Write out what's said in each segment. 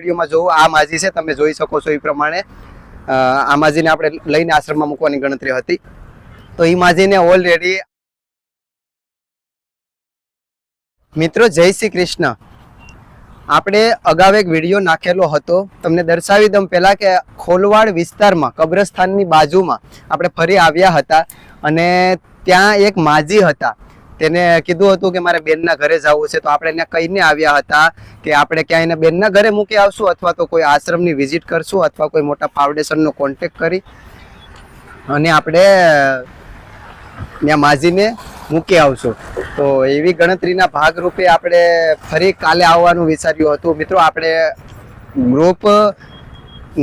વિડીયોમાં જોવું. આ માજી છે, તમે જોઈ શકો છો એ પ્રમાણે. આ માજીને આપણે લઈને આશ્રમમાં મૂકવાની ગણતરી હતી. તો એ માજીને ઓલરેડી મિત્રો, જય શ્રી કૃષ્ણ. આપણે અગાઉ એક વીડિયો નાખેલો હતો. તમને દર્શાવી દઉં પહેલા કે ખોલવાડ વિસ્તારમાં, કબ્રસ્તાનની બાજુમાં આપણે ફરી આવ્યા હતા અને ત્યાં એક માજી હતા. તેને કીધું હતું કે મારે બેનના ઘરે જવું છે, તો આપણે એને કહીને આવ્યા હતા કે આપણે ક્યાંય એને બેનના ઘરે મૂકી આવશું અથવા તો કોઈ આશ્રમની વિઝિટ કરશું અથવા કોઈ મોટા ફાઉન્ડેશનનો કોન્ટેક્ટ કરી અને આપણે ત્યાં માજીને મૂકી આવશું. તો એવી ગણતરીના ભાગરૂપે આપણે ફરી કાલે આવવાનું વિચાર્યું હતું. મિત્રો, આપણે ગ્રુપ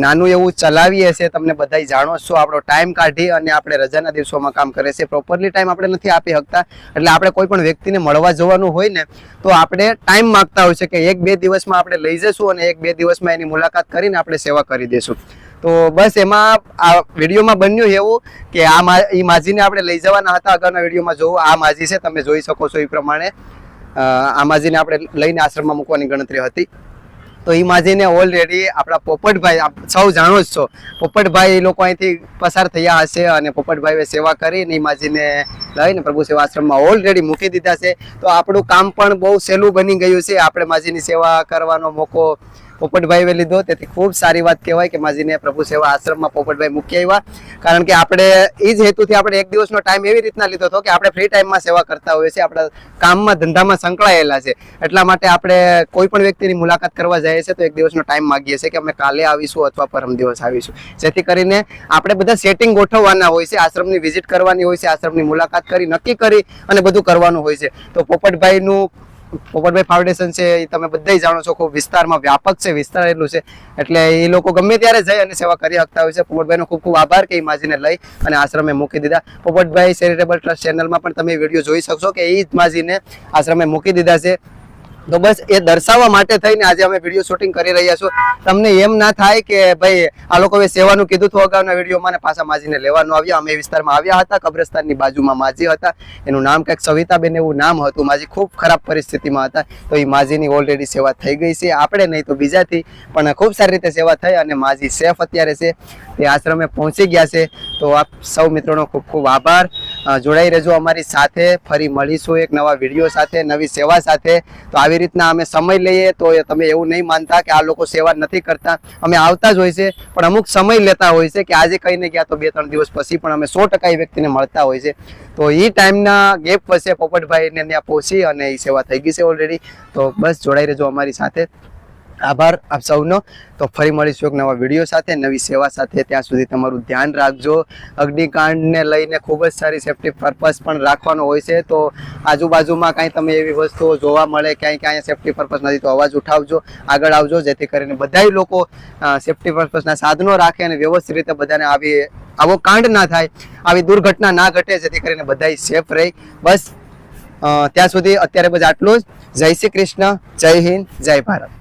નાનું એવું ચલાવીએ છીએ, તમને બધા જાણો છો. આપણો ટાઈમ કાઢી અને આપણે રજાના દિવસોમાં કામ કરે છે પ્રોપરલી ટાઈમ આપણે નથી આપી શકતા. એટલે આપણે કોઈ પણ વ્યક્તિને મળવા જવાનું હોય ને, તો આપણે ટાઈમ માગતા હોય છે કે એક બે દિવસમાં આપણે લઈ જઈશું અને એક બે દિવસમાં એની મુલાકાત કરીને આપણે સેવા કરી દઈશું. તો બસ એમાં આ વિડીયોમાં બન્યું એવું કે આ એ માજીને આપણે લઈ જવાના હતા. અગાઉના વિડીયોમાં જોવું આ માજી છે, તમે જોઈ શકો છો એ પ્રમાણે. આ માજીને આપણે લઈને આશ્રમમાં મૂકવાની ગણતરી હતી. તો એ માજીને ઓલરેડી આપણા પોપટભાઈ, આપ સૌ જાણો જ છો. પોપટભાઈ એ લોકો અહીંથી પસાર થયા હશે અને પોપટભાઈએ સેવા કરીને એ માજીને લઈને પ્રભુ સેવા આશ્રમમાં ઓલરેડી મૂકી દીધા છે. તો આપણું કામ પણ બહુ સહેલું બની ગયું છે. આપણે માજીની સેવા કરવાનો મોકો પોપટભાઈએ લીધો. તેથી ખૂબ સારી વાત કહેવાય કે માજીને પ્રભુ સેવા આશ્રમમાં પોપટભાઈ મૂકી આવ્યા. કારણ કે આપણે એ જ હેતુથી આપણે એક દિવસનો ટાઈમ એવી રીતના લીધો હતો કે આપણે ફ્રી ટાઈમમાં સેવા કરતા હોઈએ છીએ. આપણા કામમાં ધંધામાં સંકળાયેલા છે. એટલા માટે આપણે કોઈ પણ વ્યક્તિની મુલાકાત કરવા જઈએ છીએ તો એક દિવસનો ટાઈમ માગીએ છીએ કે અમે કાલે આવીશું અથવા પરમ દિવસ આવીશું. જેથી કરીને આપણે બધા સેટિંગ ગોઠવવાના હોય છે. આશ્રમની વિઝિટ કરવાની હોય છે. આશ્રમની મુલાકાત કરી, નક્કી કરી અને બધું કરવાનું હોય છે. તો પોપટભાઈનું, પોપટભાઈ ફાઉન્ડેશન છે, એ તમે બધાય જાણો છો, ખૂબ વિસ્તારમાં વ્યાપક છે વિસ્તાર એટલું છે. એટલે એ લોકો ગમે ત્યારે જઈ અને સેવા કરી શકતા હોય છે. પોપટભાઈનો ખૂબ ખૂબ આભાર કે માજીને લઈ અને આશ્રમે મૂકી દીધા. પોપટભાઈ ચેરિટેબલ ટ્રસ્ટ ચેનલમાં પણ તમે વીડિયો જોઈ શકશો કે એ જ માજીને આશ્રમે મૂકી દીધા છે. તો બસ એ દર્શાવવા માટે થઈને આજે અમે વીડિયો શૂટિંગ કરી રહ્યા છું. તમને એમ ના થાય કે ભાઈ, આ લોકોએ સેવાનું કીધું હતું અગાઉના વિડીયોમાં ને પાછા માજીને લેવાનું આવ્યા. અમે વિસ્તારમાં આવ્યા હતા, કબ્રસ્તાનની બાજુમાં માજી હતા. એનું નામ કંઈક સવિતાબેન એવું નામ હતું. માજી ખૂબ ખરાબ પરિસ્થિતિમાં હતા. તો એ માજીની ઓલરેડી સેવા થઈ ગઈ છે. આપણે નહીં તો બીજાથી, પણ ખૂબ સારી રીતે સેવા થઈ અને માજી સેફ અત્યારે છે. તે આશ્રમે પહોંચી ગયા છે. તો આપ સૌ મિત્રોનો ખૂબ ખૂબ આભાર. જોડાઈ રહેજો અમારી સાથે. ફરી મળીશું એક નવા વીડિયો સાથે, નવી સેવા સાથે. તો આવી રીતના અમે સમય લઈએ તો તમે એવું નહીં માનતા કે આ લોકો સેવા નથી કરતા. અમે આવતા જ હોય છે, પણ અમુક સમય લેતા હોય છે કે આજે કહીને ગયા તો બે ત્રણ દિવસ પછી પણ અમે સો ટકા વ્યક્તિને મળતા હોય છે. તો એ ટાઈમના ગેપ વચ્ચે પોપટભાઈને ત્યાં પહોંચી અને એ સેવા થઈ ગઈ છે ઓલરેડી તો બસ જોડાઈ રહેજો અમારી સાથે. આભાર આપ સૌનો. તો ફરી મળીશું એક નવા વીડિયો સાથે, નવી સેવા સાથે. ત્યાં સુધી તમારું ધ્યાન રાખજો. અગ્નિકાંડને લઈને ખૂબ જ સારી સેફ્ટી પર્પઝ પણ રાખવાનો હોય છે. તો આજુબાજુમાં કાંઈ તમે એવી વસ્તુઓ જોવા મળે, ક્યાંય ક્યાંય સેફ્ટી પર્પઝ નથી, તો અવાજ ઉઠાવજો. આગળ આવજો, જેથી કરીને બધાય લોકો સેફ્ટી પર્પઝના સાધનો રાખે અને વ્યવસ્થિત રીતે બધાને આવી, આવો કાંડ ના થાય, આવી દુર્ઘટના ના ઘટે, જેથી કરીને બધાય સેફ રહે. બસ ત્યાં સુધી અત્યારે બસ આટલું જ. જય શ્રી કૃષ્ણ, જય હિન્દ, જય ભારત.